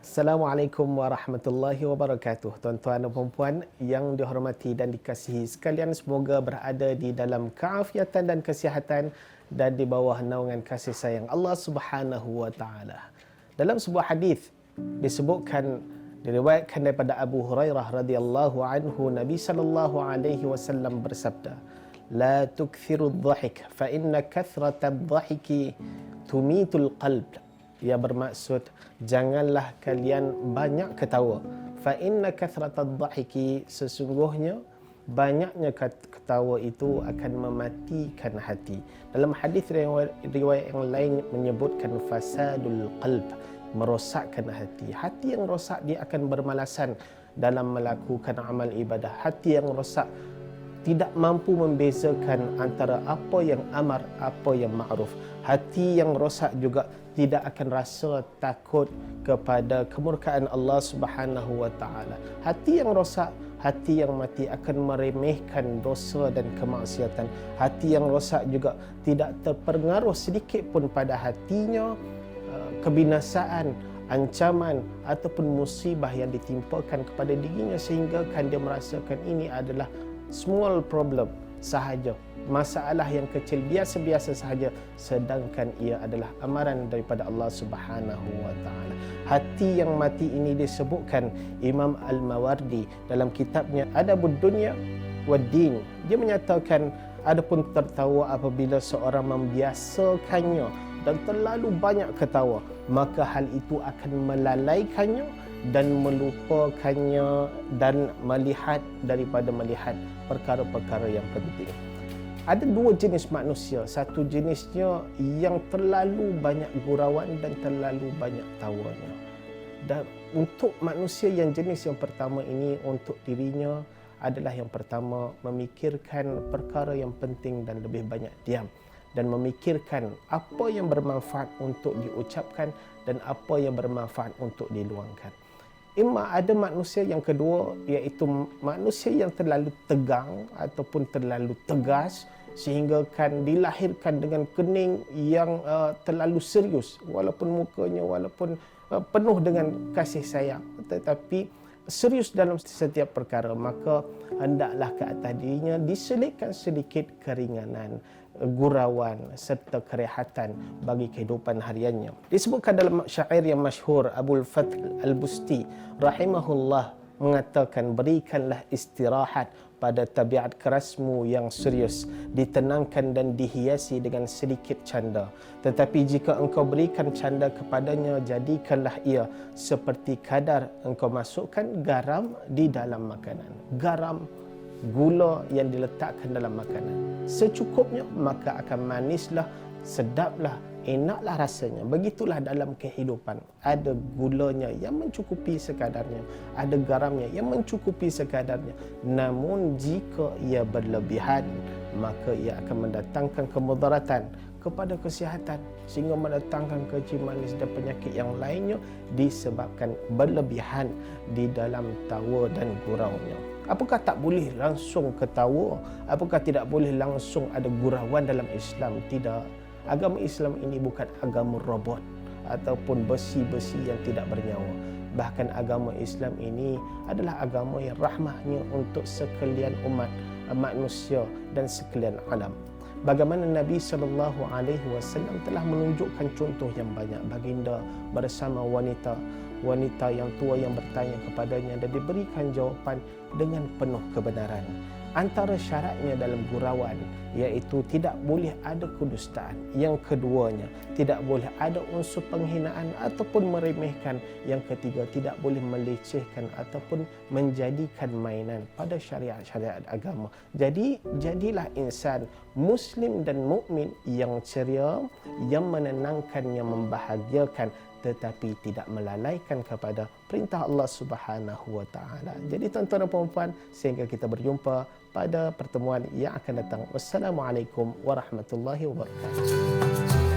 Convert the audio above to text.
Assalamualaikum warahmatullahi wabarakatuh. Tuan-tuan dan puan yang dihormati dan dikasihi sekalian, semoga berada di dalam keafiatan dan kesihatan dan di bawah naungan kasih sayang Allah Subhanahu wa taala. Dalam sebuah hadis disebutkan diriwayatkan daripada Abu Hurairah radhiyallahu anhu Nabi sallallahu alaihi wasallam bersabda, "La tukthiru dhahik fa inna kathrata dhahiki tumitul qalb." Ia bermaksud janganlah kalian banyak ketawa. Fa inna kathratad dhahiki sesungguhnya banyaknya ketawa itu akan mematikan hati. Dalam hadis riwayat yang lain menyebutkan fasadul qalb merosakkan hati. Hati yang rosak dia akan bermalasan dalam melakukan amal ibadah. Hati yang rosak tidak mampu membezakan antara apa yang amar, apa yang ma'ruf. Hati yang rosak juga tidak akan rasa takut kepada kemurkaan Allah Subhanahu wa taala. Hati yang rosak, hati yang mati akan meremehkan dosa dan kemaksiatan. Hati yang rosak juga tidak terpengaruh sedikit pun pada hatinya uh, kebinasaan ancaman ataupun musibah yang ditimpakan kepada dirinya sehingga kan dia merasakan ini adalah small problem sahaja masalah yang kecil biasa-biasa sahaja sedangkan ia adalah amaran daripada Allah Subhanahu wa taala. Hati yang mati ini disebutkan Imam Al-Mawardi dalam kitabnya Adabud Dunya wad Din. Dia menyatakan adapun tertawa apabila seorang membiasakannya dan terlalu banyak ketawa maka hal itu akan melalaikannya dan melupakannya dan melihat daripada melihat perkara-perkara yang penting. Ada dua jenis manusia. Satu jenisnya yang terlalu banyak gurauan dan terlalu banyak tawanya. Dan untuk manusia yang jenis yang pertama ini untuk dirinya adalah yang pertama memikirkan perkara yang penting dan lebih banyak diam dan memikirkan apa yang bermanfaat untuk diucapkan dan apa yang bermanfaat untuk diluangkan. Ima ada manusia yang kedua iaitu manusia yang terlalu tegang ataupun terlalu tegas sehingga kan dilahirkan dengan kening yang uh, terlalu serius walaupun mukanya walaupun uh, penuh dengan kasih sayang tetapi serius dalam setiap perkara maka hendaklah ke atas dirinya diselitkan sedikit keringanan gurauan serta kerehatan bagi kehidupan hariannya. Disebutkan dalam syair yang masyhur Abu Fath Al-Busti rahimahullah mengatakan berikanlah istirahat pada tabiat kerasmu yang serius ditenangkan dan dihiasi dengan sedikit canda tetapi jika engkau berikan canda kepadanya jadikanlah ia seperti kadar engkau masukkan garam di dalam makanan garam gula yang diletakkan dalam makanan. Secukupnya maka akan manislah, sedaplah, enaklah rasanya. Begitulah dalam kehidupan. Ada gulanya yang mencukupi sekadarnya. Ada garamnya yang mencukupi sekadarnya. Namun jika ia berlebihan, maka ia akan mendatangkan kemudaratan kepada kesihatan sehingga mendatangkan kecil manis dan penyakit yang lainnya disebabkan berlebihan di dalam tawa dan guraunya. Apakah tak boleh langsung ketawa? Apakah tidak boleh langsung ada gurauan dalam Islam? Tidak. Agama Islam ini bukan agama robot ataupun besi-besi yang tidak bernyawa. Bahkan agama Islam ini adalah agama yang rahmahnya untuk sekalian umat manusia dan sekalian alam. Bagaimana Nabi sallallahu alaihi wasallam telah menunjukkan contoh yang banyak baginda bersama wanita wanita yang tua yang bertanya kepadanya dan diberikan jawapan dengan penuh kebenaran. Antara syaratnya dalam gurauan iaitu tidak boleh ada kudustaan. Yang keduanya, tidak boleh ada unsur penghinaan ataupun meremehkan. Yang ketiga, tidak boleh melecehkan ataupun menjadikan mainan pada syariat-syariat agama. Jadi, jadilah insan muslim dan mukmin yang ceria, yang menenangkan, yang membahagiakan tetapi tidak melalaikan kepada perintah Allah Subhanahu wa taala. Jadi tuan-tuan dan puan-puan, sehingga kita berjumpa pada pertemuan yang akan datang. Wassalamualaikum warahmatullahi wabarakatuh.